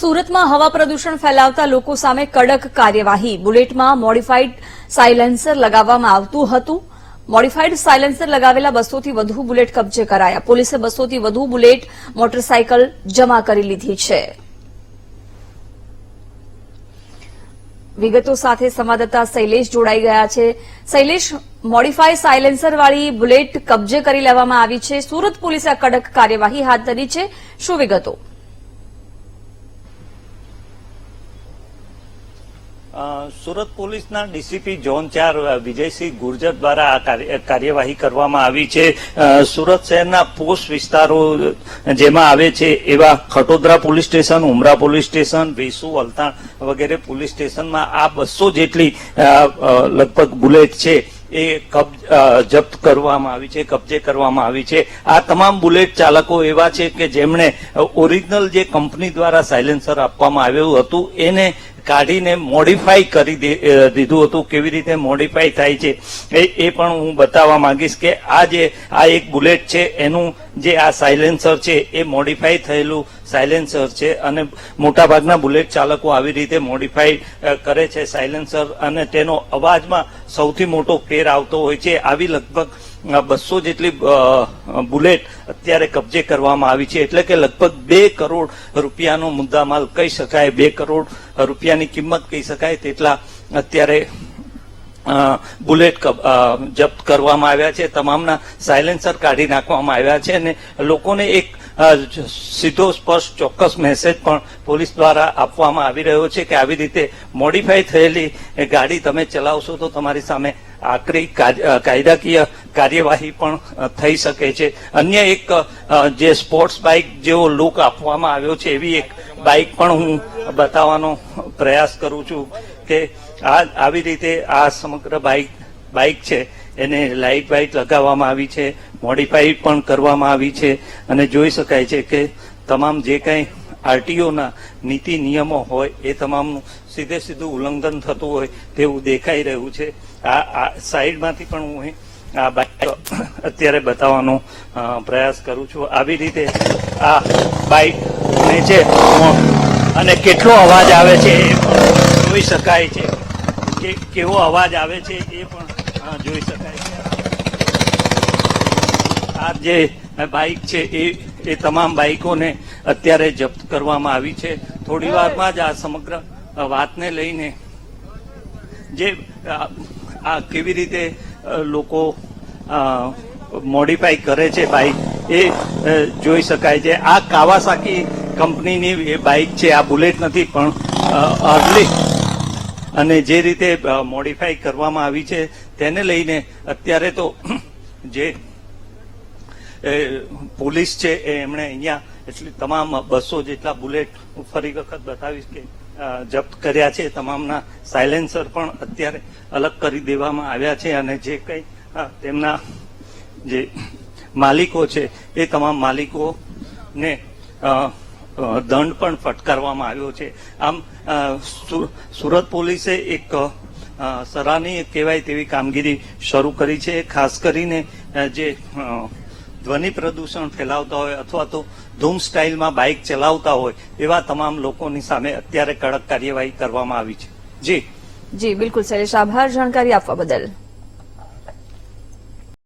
સુરતમાં હવા પ્રદૂષણ ફેલાવતા લોકો સામે કડક કાર્યવાહી. બુલેટમાં મોડિફાઈડ સાયલેન્સર લગાવવામાં આવતું હતું. મોડિફાઈડ સાયલેન્સર લગાવેલા બસોથી વધુ બુલેટ કબજે કરાયા. પોલીસે બસોથી વધુ બુલેટ મોટરસાયકલ જમા કરી લીધી છે. વિગતો સાથે સંવાદદાતા શૈલેષ જોડાઈ ગયા છે. શૈલેષ મોડિફાઈ સાયલેન્સર વાળી બુલેટ કબજે કરી લેવામાં આવી છે. સુરત પોલીસે કડક કાર્યવાહી હાથ ધરી છે. શું વિગતો? સુરત પોલીસના ડીસીપી ઝોન ચાર વિજયસિંહ ગુર્જર દ્વારા આ કાર્ય- કાર્યવાહી કરવામાં આવી છે. સુરત શહેરના પોસ્ટ વિસ્તારો જેમાં આવે છે એવા Khatodara police station, Umra police station, Vesu વલતાણ વગેરે પોલીસ સ્ટેશનમાં આ બસો જેટલી લગભગ બુલેટ છે એ જપ્ત કરવામાં આવી છે, કબજે કરવામાં આવી છે. આ તમામ બુલેટ ચાલકો એવા છે કે જેમણે ઓરિજિનલ જે કંપની દ્વારા સાયલેન્સર આપવામાં આવ્યું હતું, એને કાઢીને મોડિફાઈ કરી દીધું હતું. કેવી રીતે મોડિફાઈ થાય છે એ એ પણ હું બતાવવા માંગીશ કે આ જે, આ એક બુલેટ છે, એનું જે આ સાયલેન્સર છે, એ મોડિફાઈ થયેલું સાયલેન્સર છે અને મોટાભાગના બુલેટ ચાલકો આવી રીતે મોડિફાઈ કરે છે સાયલેન્સર અને તેનો અવાજમાં સૌથી મોટો ફેર આવતો હોય છે. આવી લગભગ બસો જેટલી બુલેટ અત્યારે કબજે કરવામાં આવી છે. એટલે કે લગભગ બે કરોડ રૂપિયાનો મુદ્દામાલ કહી શકાય. બે કરોડ રૂપિયાની કિંમત કહી શકાય તેટલા અત્યારે બુલેટ જપ્ત કરવામાં આવ્યા છે. તમામના સાયલેન્સર કાઢી નાખવામાં આવ્યા છે અને લોકોને એક સીધો સ્પષ્ટ, ચોક્કસ મેસેજ પણ પોલીસ દ્વારા આપવામાં આવી રહ્યો છે કે આવી રીતે મોડિફાઈ થયેલી ગાડી તમે ચલાવશો તો તમારી સામે આકરી કાયદાકીય કાર્યવાહી પણ થઈ શકે છે. અન્ય એક જે સ્પોર્ટ્સ બાઇક જેવો લુક આપવામાં આવ્યો છે એવી એક બાઇક પણ હું બતાવવાનો પ્રયાસ કરું છું કે આ આવી રીતે આ સમગ્ર બાઇક બાઇક છે, એને લાઇટ બાઇટ લગાવવામાં આવી છે, મોડિફાઈ પણ કરવામાં આવી છે અને જોઈ શકાય છે કે તમામ જે કંઈ આરટીઓના નીતિ નિયમો હોય, એ તમામનું સીધે સીધું ઉલ્લંઘન થતું હોય તેવું દેખાઈ રહ્યું છે. આ સાઈડમાંથી પણ હું આ બાઇક અત્યારે બતાવવાનો પ્રયાસ કરું છું. આવી રીતે આ બાઇક છે અને કેટલો અવાજ આવે છે એ પણ જોઈ શકાય છે. કે કેવો અવાજ આવે છે એ પણ જોઈ શકાય છે. આ જે બાઇક છે એ એ તમામ બાઇકોને અત્યારે જપ્ત કરવામાં આવી છે. થોડી વારમાં જ આ સમગ્ર વાતને લઈને જે, આ કેવી રીતે લોકો મોડિફાઈ કરે છે બાઇક એ જોઈ શકાય છે. આ કાવાસાકી કંપનીની એ બાઇક છે, આ બુલેટ નથી, પણ અર્લી અને જે રીતે મોડિફાઈ કરવામાં આવી છે, તેને લઈને અત્યારે તો જે પોલીસ છે, એ એમણે અહીંયા એટલી તમામ બસો જેટલા બુલેટ હું ફરી વખત બતાવીશ કે જપ્ત કર્યા છે, તમામના સાયલેન્સર પણ અત્યારે અલગ કરી દેવામાં આવ્યા છે અને જે કંઈ તેમના જે માલિકો છે, એ તમામ માલિકોને દંડ પણ ફટકારવામાં આવ્યો છે. આમ સુરત પોલીસે એક સરાહનીય કહેવાય તેવી કામગીરી શરૂ કરી છે. ખાસ કરીને જે ધ્વનિ પ્રદૂષણ ફેલાવતા હોય અથવા તો ધૂમ સ્ટાઇલમાં બાઇક ચલાવતા હોય, એવા તમામ લોકોની સામે અત્યારે કડક કાર્યવાહી કરવામાં આવી છે. જી. જી, બિલકુલ શૈલેષ આભાર. જાણકારી આપવા બદલ.